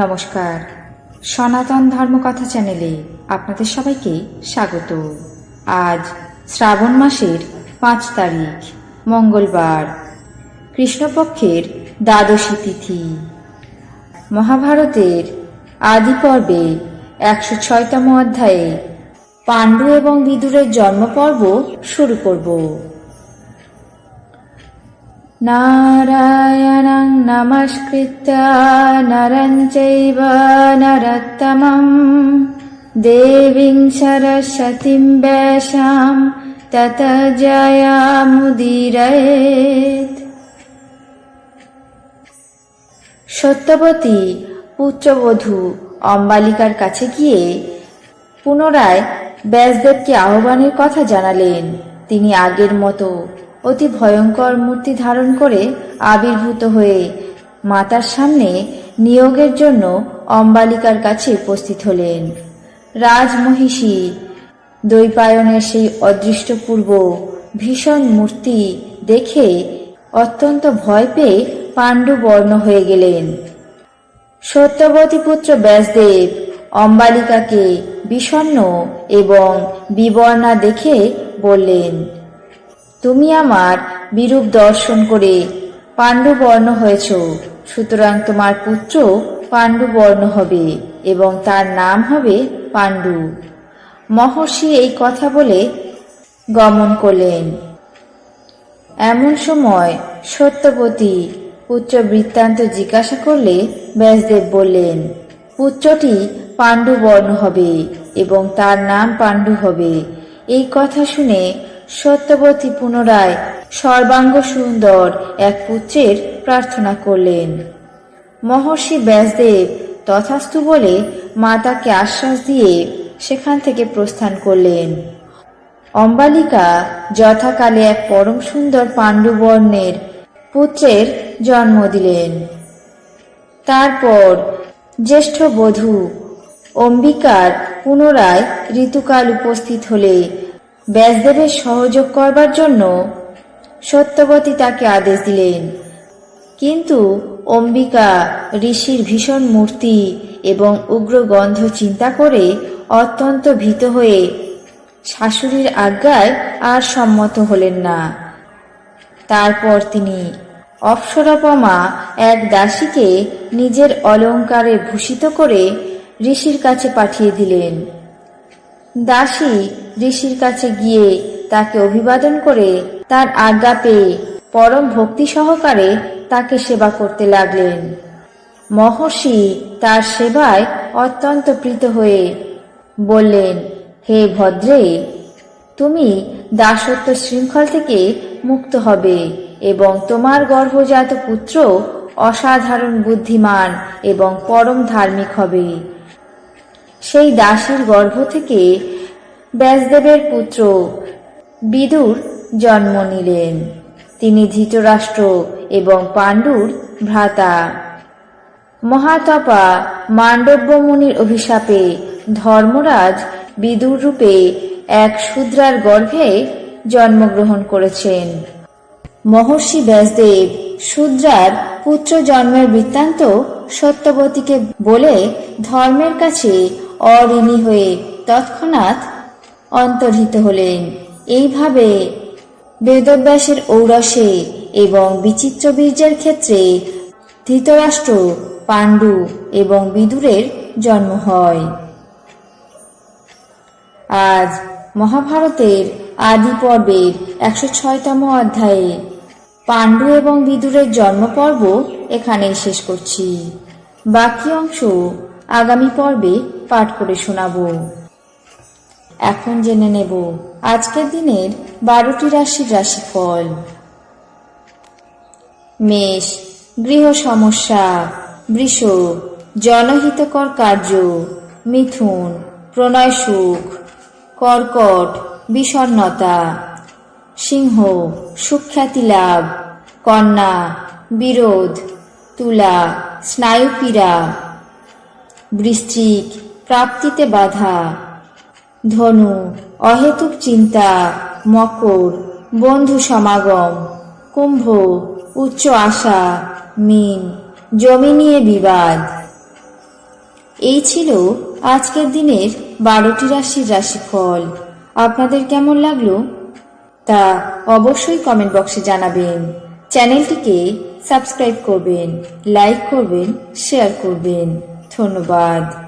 নমস্কার। সনাতন ধর্মকথা চ্যানেলে আপনাদের সবাইকে স্বাগত। আজ শ্রাবণ মাসের পাঁচ তারিখ, মঙ্গলবার, কৃষ্ণপক্ষের দ্বাদশী তিথি। মহাভারতের আদি পর্বে একশো ছয়তম অধ্যায়ে পাণ্ডু এবং বিদুরের জন্ম পর্ব শুরু করব। नारायणं नमस्कृत्य नरं चैव नरोत्तमं देवीं सरस्वतीं वैशां तत जयामुदीरयेत् সত্যবতী পুত্রবধূ অম্বালিকার কাছে গিয়ে পুনরায় ব্যাসদেবকে আহ্বানের কথা জানালেন তিনি আগের মতো অতি ভয়ঙ্কর মূর্তি ধারণ করে আবির্ভূত হয়ে মাতার সামনে নিয়োগের জন্য অম্বালিকার কাছে উপস্থিত হলেন। রাজমহিষী দৈপায়নের সেই অদৃষ্টপূর্ব, ভীষণ মূর্তি দেখে অত্যন্ত ভয় পেয়ে পাণ্ডু বর্ণ হয়ে গেলেন। সত্যবতী পুত্র ব্যাসদেব অম্বালিকাকে বিষণ্ণ এবং বিবর্ণা দেখে বললেন তুমি আমার বিরূপ দর্শন করে পাণ্ডুবর্ণ হয়েছ, সুতরাং তোমার পুত্র পাণ্ডুবর্ণ হবে এবং তার নাম হবে পাণ্ডু। মহর্ষি এই কথা বলে গমন করলেন। এমন সময় সত্যবতী পুত্র বৃত্তান্ত জিজ্ঞাসা করলে ব্যাসদেব বললেন, পুত্রটি পাণ্ডু বর্ণ হবে এবং তার নাম পাণ্ডু হবে। এই কথা শুনে সত্যবতী পুনরায় সর্বাঙ্গ সুন্দর এক পুত্রের প্রার্থনা করলেন। মহর্ষি ব্যাসদেব তথাস্তু বলে মাতাকে আশ্বাস দিয়ে সেখান থেকে প্রস্থান করলেন। অম্বালিকা যথাকালে এক পরম সুন্দর পাণ্ডুবর্ণের পুত্রের জন্ম দিলেন। তারপর জ্যেষ্ঠ বধূ অম্বিকার পুনরায় ঋতুকাল উপস্থিত হলে ব্যাসদেবের সহযোগ করবার জন্য সত্যবতী তাকে আদেশ দিলেন। কিন্তু অম্বিকা ঋষির ভীষণ মূর্তি এবং উগ্র গন্ধ চিন্তা করে অত্যন্ত ভীত হয়ে শাশুড়ির আজ্ঞায় আর সম্মত হলেন না। তারপর তিনি অপ্সরাপমা এক দাসীকে নিজের অলঙ্কারে ভূষিত করে ঋষির কাছে পাঠিয়ে দিলেন। দাসী ঋষির কাছে গিয়ে তাকে অভিবাদন করে তার আজ্ঞা পেয়ে পরম ভক্তি সহকারে তাকে সেবা করতে লাগলেন। মহর্ষি তার সেবায় অত্যন্ত প্রীত হয়ে বললেন, হে ভদ্রে, তুমি দাসত্ব শৃঙ্খল থেকে মুক্ত হবে এবং তোমার গর্ভজাত পুত্র অসাধারণ বুদ্ধিমান এবং পরম ধার্মিক হবে। সেই দাসীর গর্ভ থেকে ব্যাসদেবের পুত্র। বিদুর জন্ম নিলেন। তিনি ধৃতরাষ্ট্র এবং পাণ্ডুর ভ্রাতা। মহাতপা মান্ডব্য মুনির অভিশাপে ধর্মরাজ বিদুর রূপে এক শূদ্রার গর্ভে জন্মগ্রহণ করেছেন। মহর্ষি ব্যাসদেব শূদ্রার পুত্র জন্মের বৃত্তান্ত সত্যবতীকে বলে ধর্মের কাছে অঋণী হয়ে তৎক্ষণাৎ অন্তর্হিত হলেন। এইভাবে বেদব্যাসের ঔরসে এবং বিচিত্র বীর্যের ক্ষেত্রে ধৃতরাষ্ট্র, পাণ্ডু এবং বিদুরের জন্ম হয়। আজ মহাভারতের আদি পর্বের একশো ছয়তম অধ্যায়ে পাণ্ডু এবং বিদুরের জন্ম পর্ব এখানেই শেষ করছি। বাকি অংশ আগামী পর্বে পাঠ করে শোনাব। এখন জেনে নেব আজকের দিনের বারোটি রাশির রাশিফল। মেষ, গৃহ সমস্যা, বৃষ, জনহিতকর কার্য, মিথুন, প্রণয় সুখ, কর্কট বিষণ্নতা সিংহ, সুখ্যাতি লাভ, কন্যা, বিরোধ, তুলা, স্নায়ুপীড়া, বৃশ্চিক, প্রাপ্তিতে বাধা ধনু, অহেতুক চিন্তা, মকর, বন্ধু সমাগম, কুম্ভ, উচ্চ আশা, মিন, জমি নিয়ে বিবাদ। এই ছিল আজকের দিনের বারোটি রাশির রাশিফল। আপনাদের কেমন লাগল? তা অবশ্যই কমেন্ট বক্সে জানাবেন। চ্যানেলটিকে সাবস্ক্রাইব করবেন লাইক করবেন শেয়ার করবেন। ধন্যবাদ।